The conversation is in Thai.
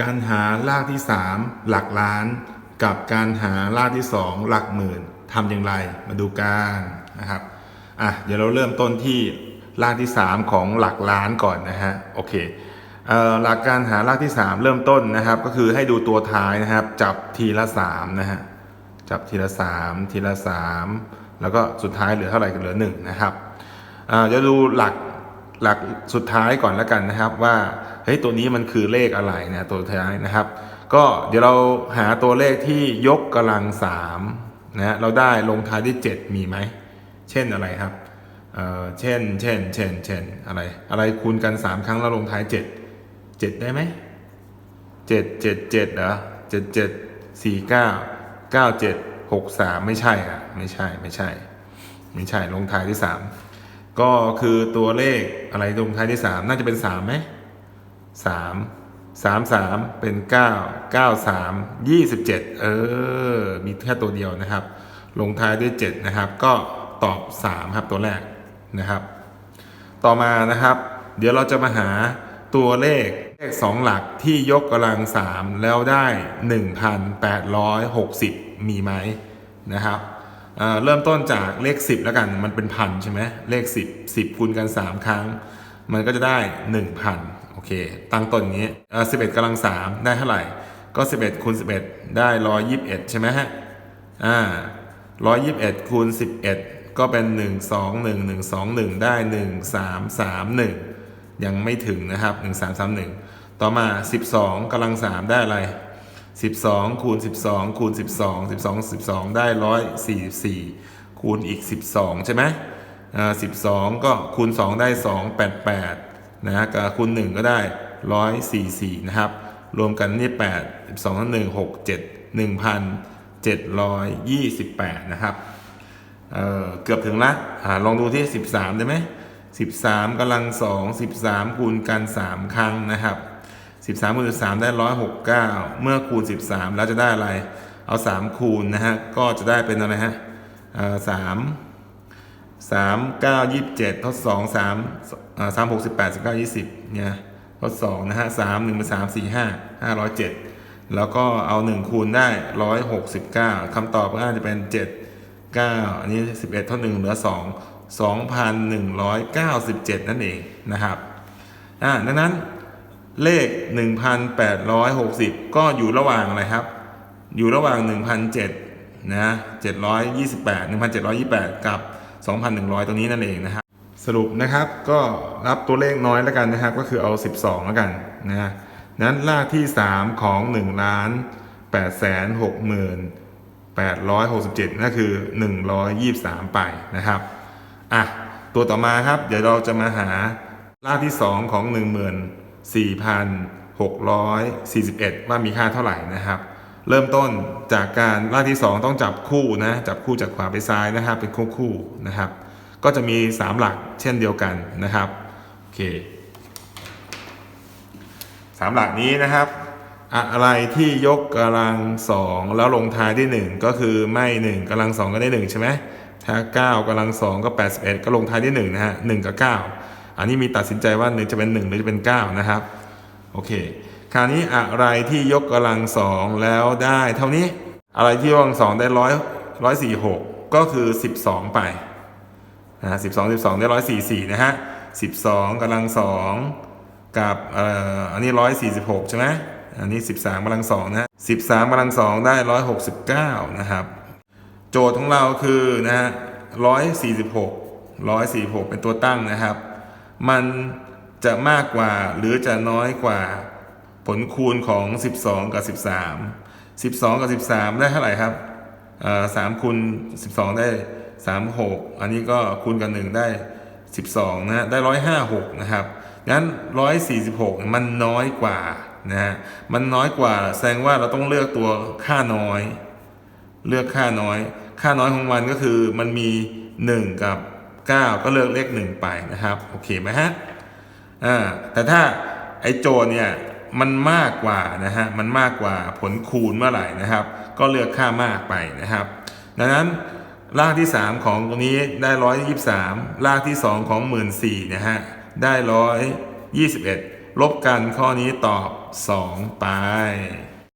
การหารากที่ 3 หลักล้าน กับการหารากที่ 2 หลักหมื่นทำอย่างไรมาดูกันนะครับอะเดี๋ยวเราเริ่มต้นที่รากที่ 3 ของหลักล้านก่อนนะฮะโอเคเหลักการหารากที่ 3 เริ่มต้นนะครับ ก็คือให้ดูตัวท้ายนะครับ จับทีละ3นะฮะจับทีละ 3 ทีละ 3 แล้วก็สุดท้ายเหลือเท่าไหร่กันเหลือ1นะครับอ่าเดี๋ยวดูหลัก หลักสุดท้ายก่อนแล้วกันนะครับว่าเฮ้ยตัวนี้มันคือเลขอะไรนะตัวท้ายนะครับ ก็เดี๋ยวเราหาตัวเลขที่ยกกำลังสามนะเราได้ลงท้ายด้วยเจ็ดมีไหมเช่นอะไรครับเออเช่นเช่นเช่นเช่นอะไร อะไรคูณกันสามครั้งแล้วลงท้ายเจ็ดเจ็ดได้ไหมเจ็ดเจ็ดเจ็ดเหรอเจ็ดเจ็ดสี่เก้าเก้าเจ็ดหกสามไม่ใช่อะไม่ใช่ไม่ใช่ ไม่ใช่ลงท้ายที่สาม ก็คือตัวเลขอะไรตรงท้ายที่สามน่าจะเป็นสามไหมสามสามสามเป็นเก้าเก้าสามยี่สิบเจ็ดเออ มีแค่ตัวเดียวนะครับ ลงท้ายด้วยเจ็ดนะครับ ก็ตอบสามครับตัวแรกนะครับ ต่อมานะครับ เดี๋ยวเราจะมาหาตัวเลขเลขสองหลักที่ยกกำลังสามแล้วได้หนึ่งพันแปดร้อยหกสิบมีไหมนะครับ เริ่มต้นจากเลข 10 แล้วกัน มันเป็นพันใช่ไหมเลข 10 10คูณกัน 3 ครั้ง มันก็จะได้ 1,000 โอเค ตั้งต้นนี้เออ11กำลัง 3 ได้เท่าไหร่ ก็ 11คูณ11 ได้ 121 ใช่ไหมฮะ อ่า121คูณ11 ก็เป็น 1 2 1 1 2 1 ได้ 1 3 3 1 ยังไม่ถึงนะครับ 1 3 3 1 ต่อมา 12กำลัง 3 ได้อะไร 12 คูณ 12 คูณ 12 12 12 ได้ 144 คูณอีก 12 ใช่ไหมอ่า12 ก็คูณ 2 ได้ 2 88 นะฮะกับคูณ 1 ก็ได้ 144 นะครับ รวมกันนี่ 8 12 1 6 7 1,728 นะครับเอ่อเกือบถึงละอ่าลองดูที่ 13 ได้ไหม 13กำลัง 2 13 คูณกัน 3 ครั้งนะครับ 13คูณ13ได้ร้169 เมื่อคูณ 13 แล้วจะได้อะไร เอา 3 คูณนะฮะ ก็จะได้เป็นอะไรฮะสามสามเก้ายี่สิบเจ็ดทดสองสามสามหกสิบแปดสิบเก้ายี่สิบเนี่ยทดสองนะฮะสามหนึ่งเป็นสามสี่ห้าห้าร้อยเจ็ดแล้วก็เอาหนึ่งคูณได้ร้อยหกสิบเก้าคำตอบก็อาจจะเป็นเจ็ดเก้าอันนี้สิบเอ็ดทดหนึ่งเหลือสองสองพันหนึ่งร้อยเก้าสิบเจ็ดนั่นเองนะครับอ่าดังนั้น เลข 1,860 ก็อยู่ระหว่างอะไรครับ อยู่ระหว่าง 1,007นะ728 1,728 กับ 2,100 ตรงนี้นั่นเองนะครับ สรุปนะครับก็รับตัวเลขน้อยแล้วกันนะครับ ก็คือเอา 12 แล้วกันนะฮะนั้นรากที่ 3 ของ 1 ล้าน8แสน6หมื่น867นั่นคือ 123 ไปนะครับอะตัวต่อมาครับ เดี๋ยวเราจะมาหารากที่ 2 ของ 4,641 ว่ามีค่าเท่าไหร่นะครับ เริ่มต้นจากการรากที่ 2 ต้องจับคู่นะจับคู่จากขวาไปซ้ายนะครับ เป็นคู่คู่นะครับ ก็จะมี 3 หลักเช่นเดียวกันนะครับโอเคสามหลักนี้นะครับ อะไรที่ยกกำลังสองแล้วลงท้ายด้วยหนึ่งก็คือไม่หนึ่งกำลังสองก็ได้หนึ่งใช่ไหมถ้าเก้ากำลังสองก็แปดสิบเอ็ดก็ลงท้ายด้วยหนึ่งนะฮะหนึ่งกับเก้า อันนี้มีตัดสินใจว่าหนึ่งจะเป็นหนึ่งหรือจะเป็นเก้านะครับโอเคคราวนี้อะไรที่ยกกำลังสองแล้วได้เท่านี้อะไรที่ยกกำลังสองได้ร้อยร้อยสี่หกก็คือสิบสองไปนะสิบสองสิบสองได้ร้อยสี่สี่นะฮะสิบสองกำลังสองกับเอ่ออันนี้ร้อยสี่สิบหกใช่ไหมอันนี้สิบสามกำลังสองนะสิบสามกำลังสองได้ร้อยหกสิบเก้านะครับ โจทย์ของเราคือนะฮะร้อยสี่สิบหกร้อยสี่หกเป็นตัวตั้งนะครับ มันจะมากกว่าหรือจะน้อยกว่าผลคูณของ 12 กับ 13 12 กับ 13 ได้เท่าไหร่ครับเอ่อ3คูณ12 ได้ 36 อันนี้ก็คูณกัน1ได้ 12 นะฮะได้ 156 นะครับงั้น 146 มันน้อยกว่านะฮะมันน้อยกว่าแสดงว่าเราต้องเลือกตัวค่าน้อย เลือกค่าน้อย ค่าน้อยของมันก็คือมันมี 1 กับ 9 ก็เลือกเลข 1 ไปนะครับโอเคไหมฮะอ่าแต่ถ้าไอโจทย์เนี่ยมันมากกว่านะฮะมันมากกว่าผลคูณเมื่อไหร่นะครับ ก็เลือกค่ามากไปนะครับ ดังนั้นรากที่ 3 ของตรงนี้ได้ 123รากที่ 2 ของ 14,000นะฮะได้ 121 ลบกันข้อนี้ตอบ 2 ไป